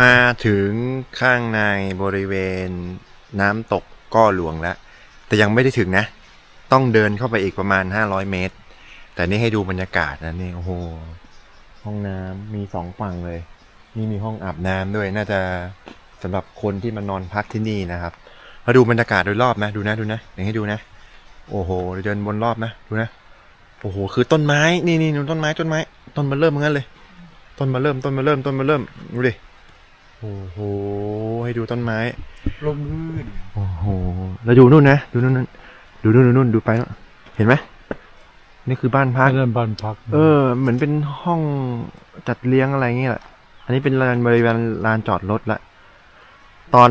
มาถึงข้างในบริเวณน้ำตกก้อหลวงแล้ว แต่ยังไม่ได้ถึงนะ ต้องเดินเข้าไปอีกประมาณ 500 เมตร แต่นี่ให้ดูบรรยากาศนะนี่โอ้โห ห้องน้ำมีสองฝั่งเลย นี่มีห้องอาบน้ำด้วยน่าจะสำหรับคนที่มานอนพักที่นี่นะครับมาดูบรรยากาศโดยรอบนะ ดูนะดูนะเดี๋ยวให้ดูนะ โอ้โหเดินบนรอบนะดูนะโอ้โหคือต้นไม้นี่นี่ต้นไม้ต้นไม้ ต้นมาเริ่มเหมือนกันเลย ต้นมาเริ่มต้นมาเริ่มต้นมาเริ่มดูดิ โอ้โห ให้ดูต้นไม้ลมลื่นโอ้โห แล้วดูนู่นนะ ดูนู่นนั่นดูนู่นดูนู่นดูไปนู่นเห็นไหม นี่คือบ้านพักเริ่มบ้านพักเออ เหมือนเป็นห้องจัดเลี้ยงอะไรเงี้ยแหละ อันนี้เป็นลานบริเวณลานจอดรถละ ตอน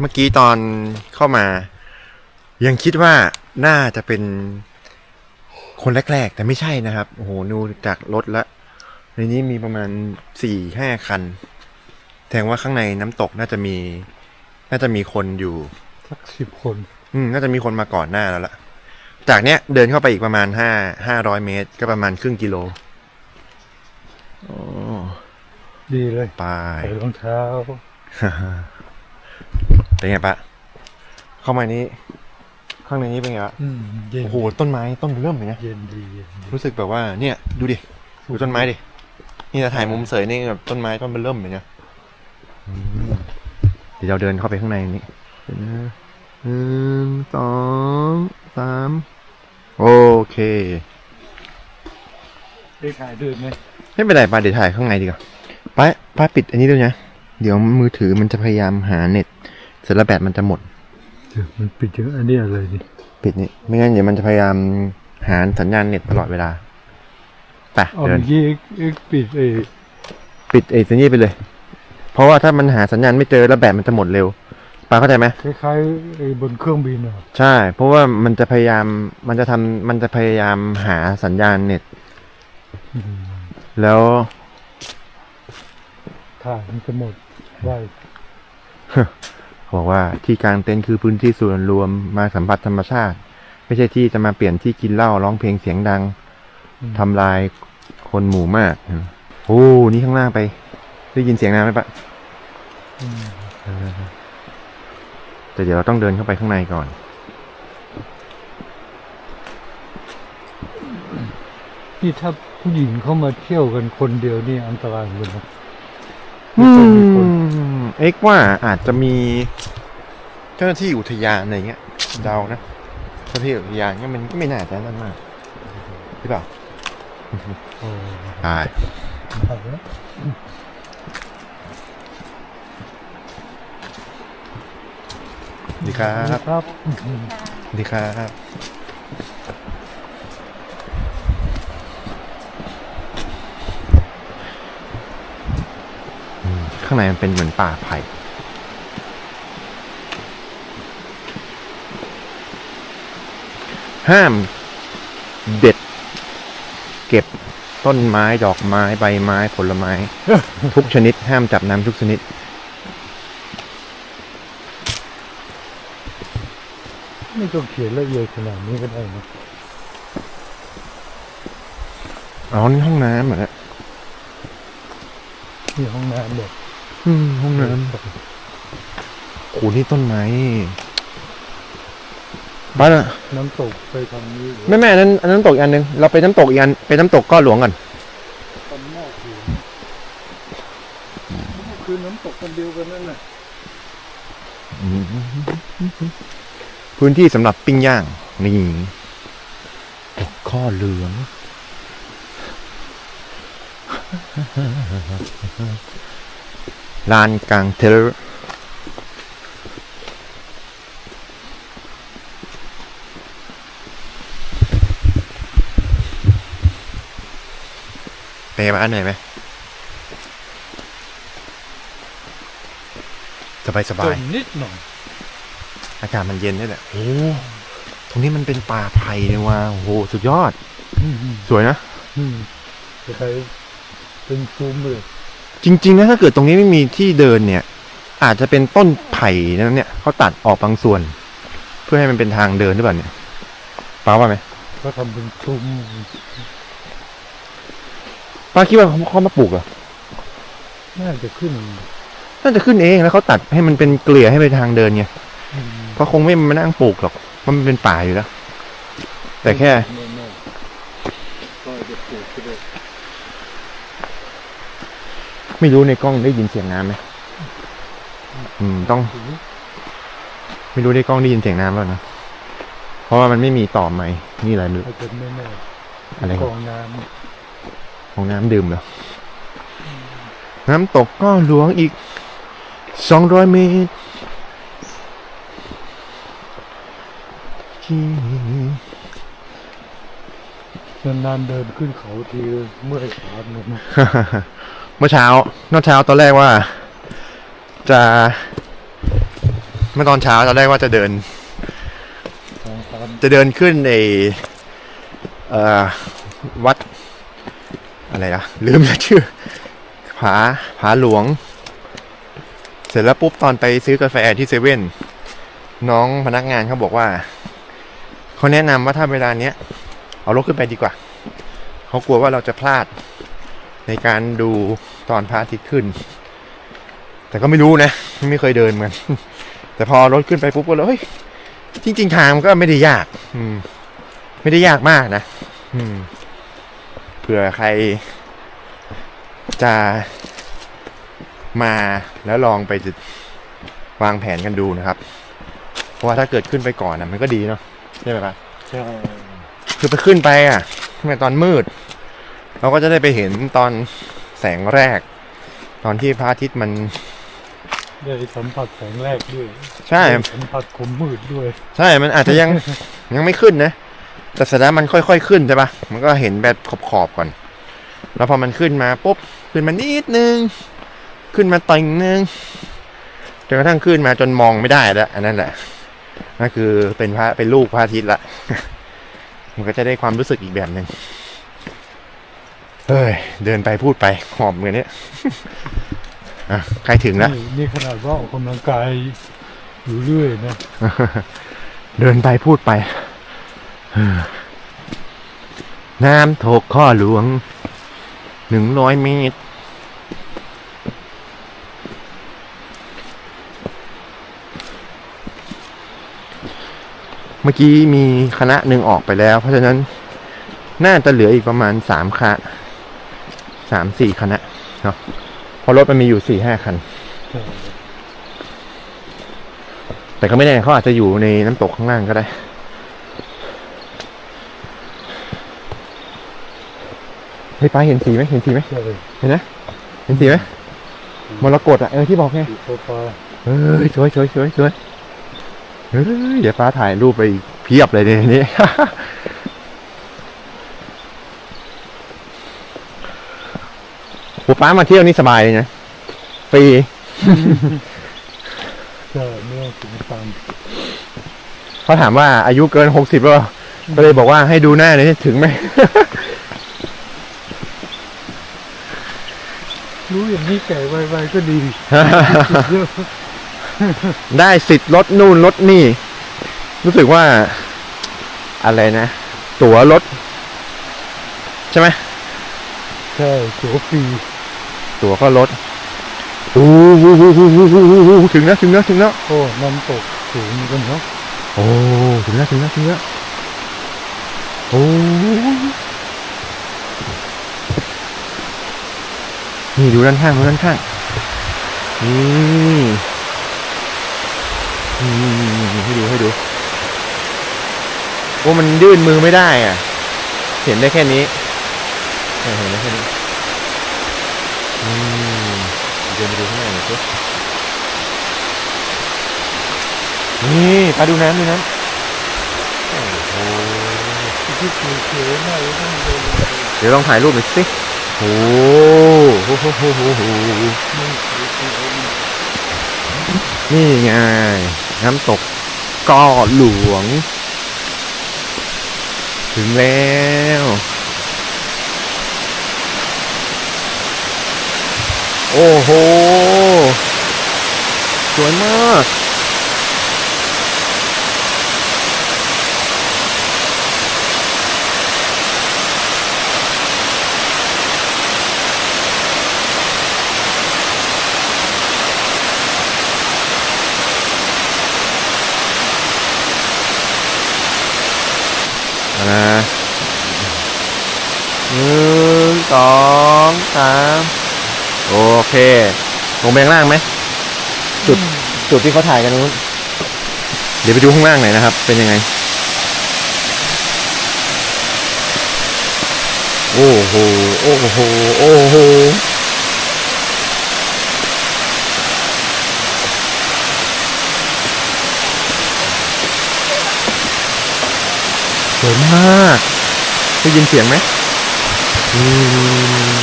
เมื่อกี้ตอนเข้ามา ยังคิดว่าน่าจะเป็นคนแรกๆ แต่ไม่ใช่นะครับ โอ้โห ดูจากรถละ ในนี้มีประมาณสี่ห้าคัน แสดงว่าข้างในน้ำตกน่าจะมี น่าจะมีคนอยู่สักสิบคน อืมน่าจะมีคนมาก่อนหน้าแล้วล่ะ จากเนี้ยเดินเข้าไปอีกประมาณห้าห้าร้อยเมตร ก็ประมาณครึ่งกิโลโอ้ดีเลยไปใส่รองเท้า เป็นไงปะเข้ามานี้ ข้างในนี้เป็นไงปะอืมเย็นโอ้โหต้นไม้ต้นเริ่มเลยนะเย็นดีเย็นดีรู้สึกแบบว่าเนี่ย ดูดิดูต้นไม้ดินี่จะถ่ายมุมเสยนี่แบบต้นไม้ต้นเริ่มเลยนะอืม เดี๋ยวเราเดินเข้าไปข้างในนี้เดี๋ยวนะหนึ่งสองสามโอเคได้ถ่ายด้วยไหมไม่เป็นไรป้าเดี๋ยวถ่ายข้างในดีกว่าป้าป้าปิดอันนี้ด้วยนะ เดี๋ยวมือถือมันจะพยายามหาเน็ตเสร็จแล้วแบตมันจะหมดเดี๋ยวมันปิดถึงอันนี้อะไรดิปิดนี่ไม่งั้นเดี๋ยวมันจะพยายามหาสัญญาณเน็ตตลอดเวลาไปเอาเดิเมื่นอกี้เอ็กปิดเอปิดไอ้สัญญาณไปเลย เพราะว่าถ้ามันหาสัญญาณไม่เจอแล้วแบตมันจะหมดเร็วป้าเข้าใจไหมคล้ายๆไอ้บนเครื่องบินอะใช่ เพราะว่ามันจะพยายามมันจะทำมันจะพยายามหาสัญญาณเน็ตอืมแล้วถ่ายมันจะหมดไว้เขาบอกว่าที่กลางเต็นท์คือพื้นที่ส่วนรวมมาสัมผัสธรรมชาติ ไม่ใช่ที่จะมาเปลี่ยนที่กินเหล้าร้องเพลงเสียงดังอืมทำลายคนหมู่มากโอ้นี่ข้างล่างไป ได้ยินเสียงน้ำไหมปะอืม แต่เดี๋ยวเราต้องเดินเข้าไปข้างในก่อน นี่ถ้าผู้หญิงเข้ามาเที่ยวกันคนเดียวนี่อันตรายเลยนะอืไม่ค่อยมีคนมเอ็กว่าอาจจะมีเจ้าหน้าที่อุทยานอะไรเงี้ยเดานะเจ้าหน้าที่อุทยานก็มันก็ไม่น่าจะนั่นมากหรือเปล่าโอ้ใช่ ถ่ายแล้ว ดีครับครับดีครับอืมข้างในมันเป็นเหมือนป่าไผ่ห้ามเด็ด เก็บต้นไม้ดอกไม้ใบไม้ผลไม้ ทุกชนิดห้ามจับน้ำทุกชนิด ไม่ต้องเขียนละเอียดขนาดนี้ก็ได้นะอ๋อนี่ห้องน้ำเหรอเนี่ยนี่ห้องน้ำแบบอืมห้องน้ำโอ้นี่ต้นไม้นี่บ้านอะน้ำตกไปทางนี้หรือแม่แม่อันนั้นอันนั้นน้ำตกอีกอันหนึ่งเราไปน้ำตกอีกอันไปน้ำตกก้อนหลวงก่อนตำนอกอยู่คือน้ำตกคนเดียวกันนั่นแหละ พื้นที่สำหรับปิ้งย่าง นี่ตกข้อเหลือง ลานกลางเทเลอร์เป็นไงบ้างเหนื่อยไหมสบายสบายจมนิดหน่อย อากาศมันเย็นนี่แหละโอ้ตรงนี้มันเป็นป่าไผ่เลยว่ะโอ้โหสุดยอดอืมสวยนะ อืมใครเป็นซูมเลยจริงๆนะถ้าเกิดตรงนี้ไม่มีที่เดินเนี่ย อาจจะเป็นต้นไผ่นั่นเนี่ยเขาตัดออกบางส่วน เพื่อให้มันเป็นทางเดินหรือเปล่าเนี่ยป้าว่าไหมก็ทำเป็นซูมป้าคิดว่าเขาเขามาปลูกเหรอน่าจะขึ้น น่าจะขึ้นเองแล้วเขาตัดให้มันเป็นเกลี่ยให้ไปทางเดินไงอืม เพราะคงไม่มานั่งปลูกหรอกเพราะมันเป็นป่าอยู่แล้ว แต่แค่แน่ๆก็จะปลูกไปเลยไม่รู้ในกล้องได้ยินเสียงน้ำไหมอืม ต้องถึงไม่รู้ในกล้องได้ยินเสียงน้ำแล้วนะ เพราะว่ามันไม่มีต่อไม้นี่อะไรไม่รู้อาจจะแน่อะไรๆกองน้ของน้ำดื่มเหรอ น้ำตกก็หลวงอีกสองร้อยเมตร นานๆเดินขึ้นเขาทีเมื่อยขาเลยนะเมื่อเช้าเมื่อเช้าตอนแรกว่า จะ เมื่อตอนเช้าตอนแรกว่าจะเดินสองสามจะเดินขึ้นในเอ่อวัด อะไรอะลืมแล้วชื่อผาผาหลวง เสร็จแล้วปุ๊บตอนไปซื้อกาแฟที่เซเว่นน้องพนักงานเขาบอกว่า เขาแนะนำว่าถ้าเวลาเนี้ยเอารถขึ้นไปดีกว่า เขากลัวว่าเราจะพลาดในการดูตอนพระอาทิตย์ขึ้น แต่ก็ไม่รู้นะ ไม่เคยเดินเหมือน แต่พอรถขึ้นไปปุ๊บก็เลยจริง ๆ ทางมันก็ไม่ได้ยาก อืม ไม่ได้ยากมากนะอืมเผื่อใคร จะมาแล้วลองไปวางแผนกันดูนะครับ เพราะว่าถ้าเกิดขึ้นไปก่อนนะมันก็ดีเนาะ ช่ไหมครับใช่คือไปขึ้นไปอะในตอนมืด เราก็จะได้ไปเห็นตอนแสงแรก ตอนที่พระอาทิตย์มันได้สัมผัสแสงแรกด้วยใช่ได้สัมผัสขมมืดด้วย ใช่มันอาจจะยังยังไม่ขึ้นนะแต่เสร็จแล้วมันค่อยๆขึ้นใช่ปะมันก็เห็นแบบขอบๆก่อน แล้วพอมันขึ้นมาปุ๊บขึ้นมานิดนึง ขึ้นมาติงนึงจนกระทั่งขึ้นมาจนมองไม่ได้แล้วอันนั้นแหละ นั่นคือเป็นพระเป็นลูกพระอาทิตย์ละมันก็จะได้ความรู้สึกอีกแบบหนึ่งเฮ้ย เดินไปพูดไปหอมเหมือนเนี้ยอะใครถึงแล้วนี่นี่ขนาดว่าออกกำลังกายอยู่เรื่อยนะ เดินไปพูดไป น้ำถกข้อหลวงหนึ่งร้อยเมตร มื่อกี้มีคณะหนึ่งออกไปแล้ว เพราะฉะนั้นน่าจะเหลืออีกประมาณสามคณะสามสี่คณะเนาะเพราะรถมันมีอยู่สี่ห้าคันใช่แต่ก็ไม่แน่เขาอาจจะอยู่ในน้ำตกข้างล่างก็ได้ เฮ้ยป้าเห็นสีไหมเห็นสีไหมใช่เห็นนะ เห็นสีไหมมรกตอะเออที่บอกไงสีฟ้าเฮ้ยสวยสวยสวยสวย เฮ้ยเดี๋ยวฟ้าถ่ายรูปไปอีกเพียบเลยในนี้โหป้ามาเที่ยวนี่สบายเลยนะฟรีใช่ไม่ต้องถึงตังค์เขาถามว่าอายุเกินหกสิบแล้วเหรอก็เลยบอกว่าให้ดูหน้าหน่อยสิถึงไหมรู้อย่างนี้แก่ไวๆก็ดีเยอะ ได้สิทธิ์ลดนู่นลดนี่ รู้สึกว่า อะไรนะ ตั๋วลดใช่ไหมใช่ตัวฟรีตั๋วก็ลดโอ้โหถึงแล้วถึงแล้วถึงแล้วโอ้น้ำตกสูงเหมือนกันเนาะโอ้ถึงแล้วถึงแล้วถึงแล้วโอ้นี่ดูด้านข้างดูด้านข้างนี่นี่ ให้ดูให้ดูโอ้มันยื่นมือไม่ได้อะ เห็นได้แค่นี้เห็นได้แค่นี้อืมเดินไปดูข้างในหน่อยสินี่ไปดูน้ำดูน้ำโอ้โหที่เฉยๆมากเลยต้องเดินเดี๋ยวลองถ่ายรูปหน่อยสิโอ้โหโหโหโหนี่ไง น้ำตกก้อหลวง ถึงแล้วโอ้โห สวยมาก เค ลงไปข้างล่างไหม จุดจุดที่เขาถ่ายกันนู้น เดี๋ยวไปดูข้างล่างหน่อยนะครับ เป็นยังไง โอ้โห โอ้โห โอ้โหสวยมาก ได้ยินเสียงไหมอืม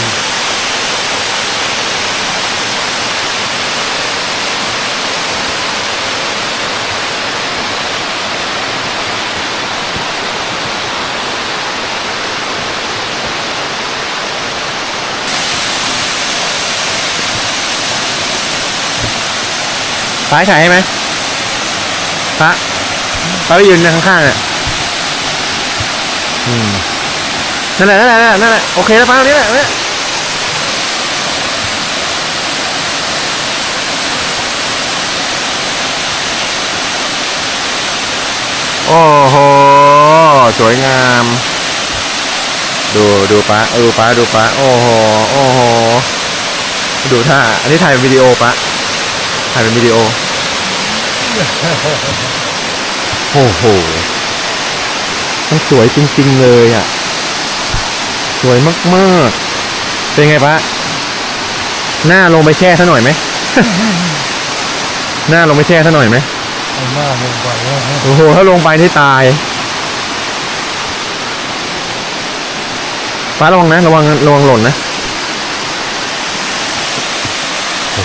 ซ้ายถ่ายให้ไหมพระพระไปยืนข้างๆอะอืมนั่นแหละนั่นแหละนั่นแหละโอเคแล้วป้าตรงนี้แหละเนี่ยโอ้โห สวยงาม ดูดูป้าดูป้าดูป้าโอ้โห โอ้โห ดูท่า อันนี้ถ่ายวิดีโอป้า ถ่ายเป็นวิดีโอ โอ้โห มันสวยจริงๆเลยอะ สวยมากๆ เป็นไงปะหน้าลงไปแช่ซะหน่อยไหม หน้าลงไปแช่ซะหน่อยไหมเอาหน้าลงไปแล้วฮะโอ้โห ถ้าลงไปที่ตาย ฟ้าระวังนะ ระวังระวังหล่นนะ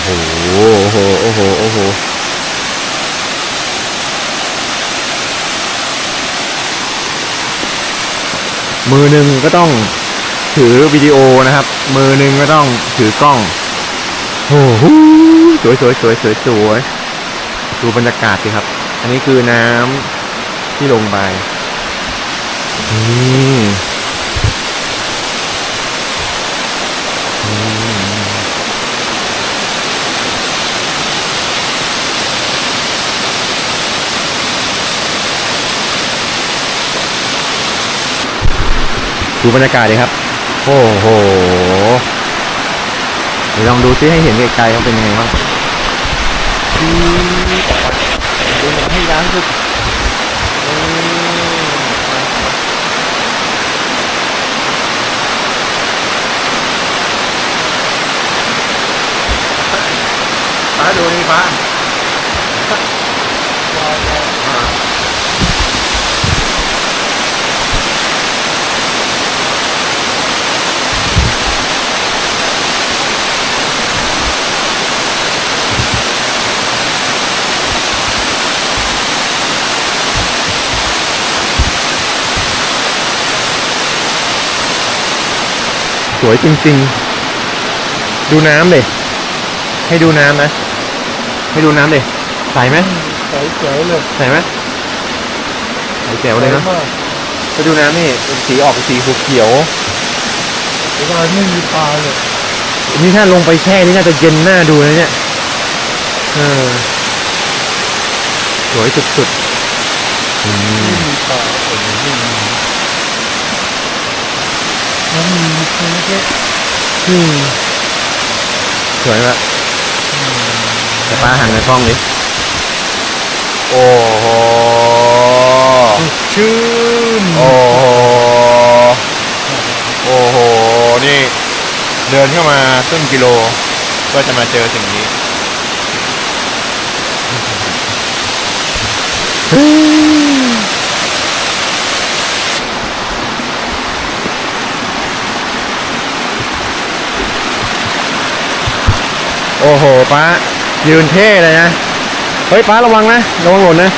โอ้โห โอ้โห โอ้โห มือหนึ่งก็ต้องถือวิดีโอนะครับ มือหนึ่งก็ต้องถือกล้อง โอ้โห สวยสวยสวยสวยสวยดูบรรยากาศสิครับ อันนี้คือน้ำที่ลงไป อื ดูบรรยากาศดีครับ โอ้โหเดี๋ยวลองดูซิให้เห็นไกลๆเขาเป็นยังไงบ้างดูให้ย้ำสุดป้าดูนี่ป้า สวยจริงๆ ดูน้ำเลยให้ดูน้ำนะ ให้ดูน้ำเลยใสไหมใสแจ๋วเลยใสไหมใสแจ๋วเลยเนาะใสมากไปดูน้ำนี่เป็นสีออกเป็นสีเขียวเวลาไม่มีปลาเลยๆนี่ถ้าลงไปแช่นี่น่าจะเย็นหน้าดูนะเนี่ยเออสวยสุดๆอืมไม่มีปลา โอ้โหไม่มีมันมีแค่แค่อืมสวยมากแต่ป้าหันในกล้องดิ โอ้โหสดชื่นโอ้โห โอ้โห นี่ เดินเข้ามาครึ่งกิโล ก็จะมาเจอสิ่งนี้ โอ้โหป้ายืนเท่เลยนะ เฮ้ยป้าระวังนะ ระวังหล่นนะ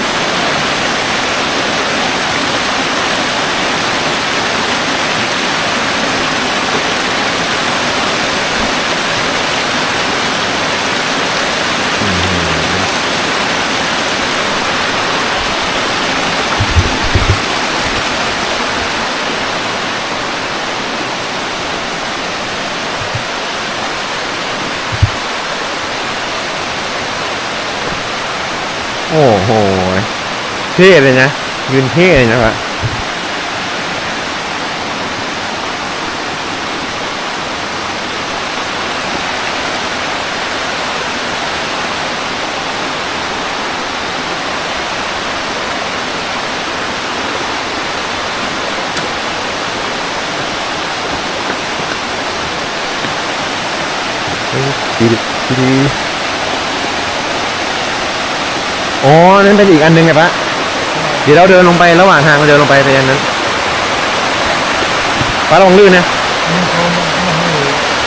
โอ้โหเท่เลยนะ ยืนเท่เลยนะครับดีดี อ๋อ นั่นเป็นอีกอันหนึงไงปะเดี๋ยวเราเดินลงไประหว่างทางเราเดินลงไปไปอันนั้นป้าลองลื่นนะ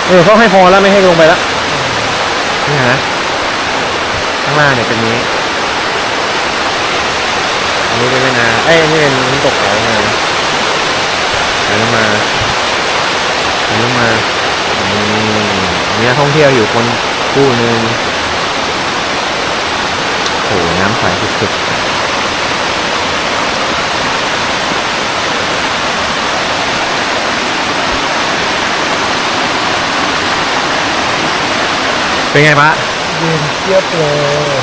เออเขาให้พอแล้วไม่ให้ลงไปแล้วนี่ฮะข้างล่างเนี่ยเป็นนี้ อันนี้เป็นแม่นาเอ้ยนนี้เป็นน้ำตกไหลมาไหลลงมาไหลลงมาอืมมีนักท่องเที่ยวอยู่คนคู่หนึ่ง หน้ำใสสุดๆเป็นไงปะเย็นเจี๊ยบเลย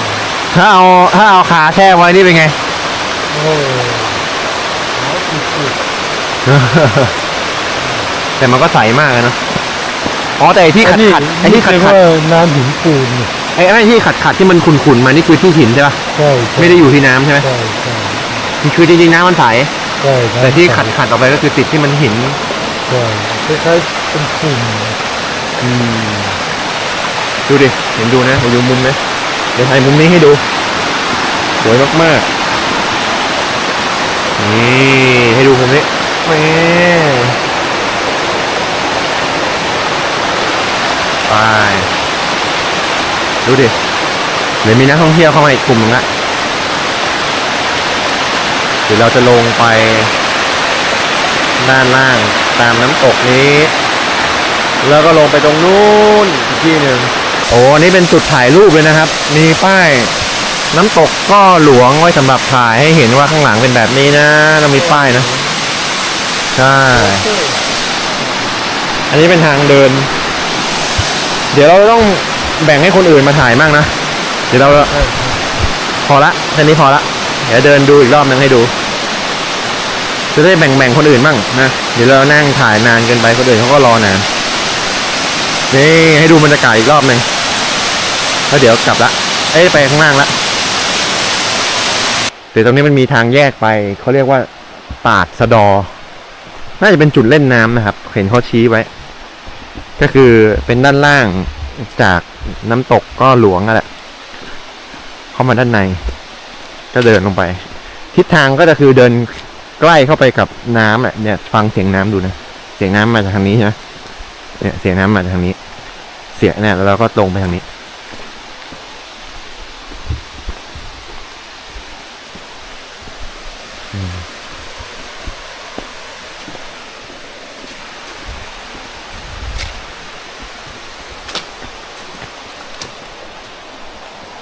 ถ้าเอาถ้าเอาขาแช่ไว้นี่เป็นไง โอ้หนาวสุดแต่มันก็ใสมากเลยเนอะอ๋อแต่ไอ้ที่ๆขัดขัดไอ้ที่ขัดเรียกขัดว่าน้ำหินปูนเนี่ย ไอ้ไอ้ที่ขัดขัดที่มันขุ่นๆมานี่คือที่หินใช่ปะใช่ใช่ไม่ได้อยู่ที่น้ำใช่ไหมใช่ใช่คือจริงๆน้ำมันใสใช่น้ำแต่ที่ใสขัดขัดออกไปก็คือติดที่มันหินใช่คล้ายๆเป็นฝุ่นอืมดูดิเห็นดูนะเดี๋ยวดูมุมนะเดี๋ยวถ่ายมุมนี้ให้ดู สวยมากๆนี่ให้ดูมุมนี้แหม่ไป ดูดิเดี๋ยวมีนักท่องเที่ยวเข้ามาอีกกลุ่มหนึงละเดี๋ยวเราจะลงไป ด้านล่างตามน้ำตกนี้ แล้วก็ลงไปตรงนู้นอีกที่หนึ่งโอ้อันนี้เป็นจุดถ่ายรูปเลยนะครับ มีป้ายน้ำตกก็หลวงไว้สำหรับถ่ายให้เห็นว่าข้างหลังเป็นแบบนี้นะเรามีป้ายนะ ใช่ อันนี้เป็นทางเดิน เดี๋ยวเราต้อง แบ่งให้คนอื่นมาถ่ายมั่งนะ เดี๋ยวเราพอละแค่นี้พอละ เดี๋ยวเดินดูอีกรอบนึงให้ดู จะได้แบ่งๆคนอื่นบ้างนะ เดี๋ยวเรานั่งถ่ายนานเกินไปคนอื่นเขาก็รอนาน นี่ให้ดูบรรยากาศอีกรอบหนึ่งแล้วเดี๋ยวกลับละ เอ้ยไปข้างล่างละ เดี๋ยวตรงนี้มันมีทางแยกไป เขาเรียกว่าตาดสะดอ น่าจะเป็นจุดเล่นน้ำนะครับ เห็นเขาชี้ไว้ ก็คือเป็นด้านล่างจาก น้ำตกก็หลวงอะแหละ เข้ามาด้านใน ก็เดินลงไป ทิศทางก็จะคือเดินใกล้เข้าไปกับน้ำแหละเนี่ย ฟังเสียงน้ำดูนะ เสียงน้ำมาจากทางนี้ใช่ไหมเนี่ยเสียงน้ำมาจากทางนี้ เสียงเนี่ยแล้วเราก็ตรงไปทางนี้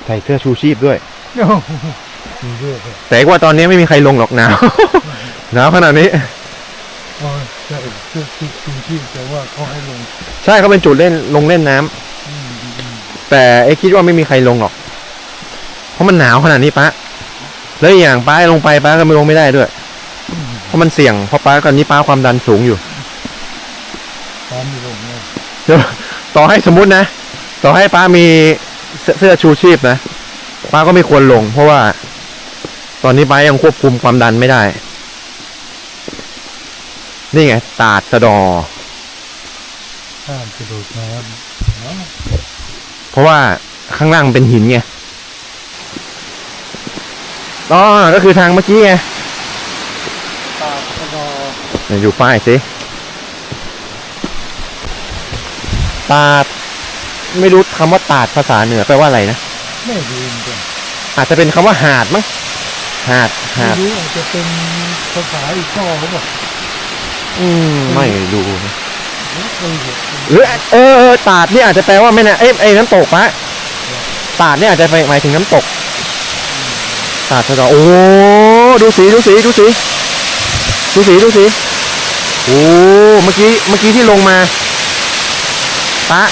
ส่เสื้อชูชีพด้วย โอ้โหมีเยอะเลยแต่ว่าตอนนี้ไม่มีใครลงหรอกหนาว หนาวขนาดนี้ อ๋อใช่เสื้อชูชูชีพแต่ว่าเขาให้ลงใช่เขาเป็นจุดเล่นลงเล่นน้ำอืมอืมแต่เอ๊ะคิดว่าไม่มีใครลงหรอก เพราะมันหนาวขนาดนี้ป้าแล้วอีกอย่างป้าลงไปป้าก็ไม่ลงไม่ได้ด้วย เพราะมันเสี่ยงเพราะป้าตอนนี้ป้าความดันสูงอยู่ ตามมีลงเนี่ยต่อให้สมมุตินะ ต่อให้ป้ามี เสื้อเสื้อชูชีพนะป้าก็ไม่ควรลง เพราะว่า ตอนนี้ป้ายังควบคุมความดันไม่ได้ นี่ไง ตาดสะดอห้ามกระโดดน้ำเนาะเพราะว่าข้างล่างมันเป็นหินไงอ๋อก็คือทางเมื่อกี้ไงตาดกระดอไหนดูป้ายสิตาด ไม่รู้คำว่าตาดภาษาเหนือแปลว่าอะไรนะไม่รู้เหมือนกันอาจจะเป็นคำว่าหาดมั้งหาดไม่หาดรู้อาจจะเป็นภาษาอีกข้อเขาบอกอืมไม่รู้นะไม่เคยเห็นหรือเออเออตาดนี่อาจจะแปลว่าไม่นะเอ้ยไอ้น้ำตกปะตาดนี่อาจจะหมายถึงน้ำตก ตาดสะดอโอ้ดูสีดูสีดูสีดูสีดูสีโอ้เมื่อกี้เมื่อกี้ที่ลงมาปะ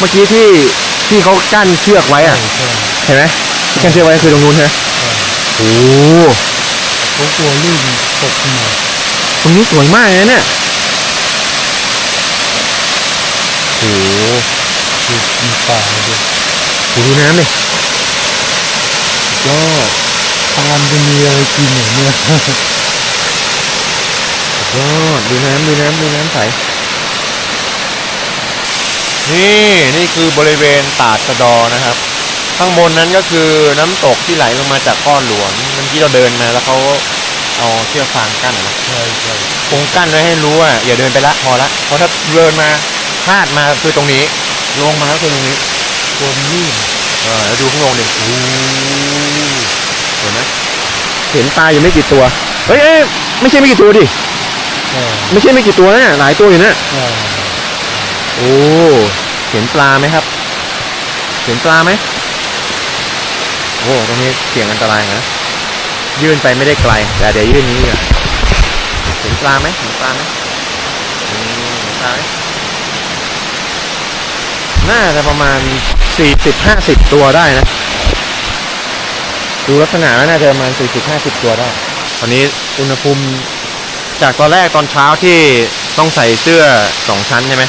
เมื่อกี้ที่ที่เขากั้นเชือกไว้ใช่อะใช่เห็นไหมที่กั้นเชือกไว้คือตรงนู้นใช่ไหมโอ้เขากลัวลื่นตกหนักตรงนี้สวยมากเลยนะเนี่ยโอ้คือมีป่าด้วยโหดูน้ำดิยอดปานจะมีอะไรกินอย่างเนี้ยยอดดูน้ำดูน้ำดูน้ำใสล นี่นี่คือบริเวณตาดสะดอนะครับ ข้างบนนั้นก็คือน้ำตกที่ไหลลงมาจากก้อนหลวงเมื่อกี้เราเดินมาแล้วเขาเอาเชือกฟางกั้นนะใช่ใช่คงกั้นไว้ให้รู้ว่าอย่าเดินไปละพอละเพราะถ้าเดินมาพลาดมาคือตรงนี้ ลงมาก็คือตรงนี้คนลื่นเออแล้วดูข้างลงดิโอ้โหเห็นไหมเห็นปลาอยู่ไม่กี่ตัวเฮ้ยเอ้ยไม่ใช่ไม่กี่ตัวดิเออไม่ใช่ไม่กี่ตัวนะหลายตัวอยู่นะเออ โอ้เห็นปลาไหมครับ เห็นปลาไหมโอ้ตรงนี้เสี่ยงอันตรายนะยื่นไปไม่ได้ไกล แต่เดี๋ยวยื่นนี้อะเห็นปลาไหมเห็นปลาไหมอืมเห็นปลาไหมน่าจะประมาณสี่สิบห้าสิบตัวได้นะ ดูลักษณะแล้วน่าจะประมาณสี่สิบห้าสิบตัวได้ตอนนี้อุณหภูมิจากตอนแรกตอนเช้าที่ต้องใส่เสื้อสองชั้นใช่ไหม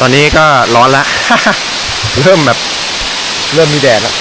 ตอนนี้ก็ร้อนละ เริ่มแบบ เริ่มมีแดดแล้ว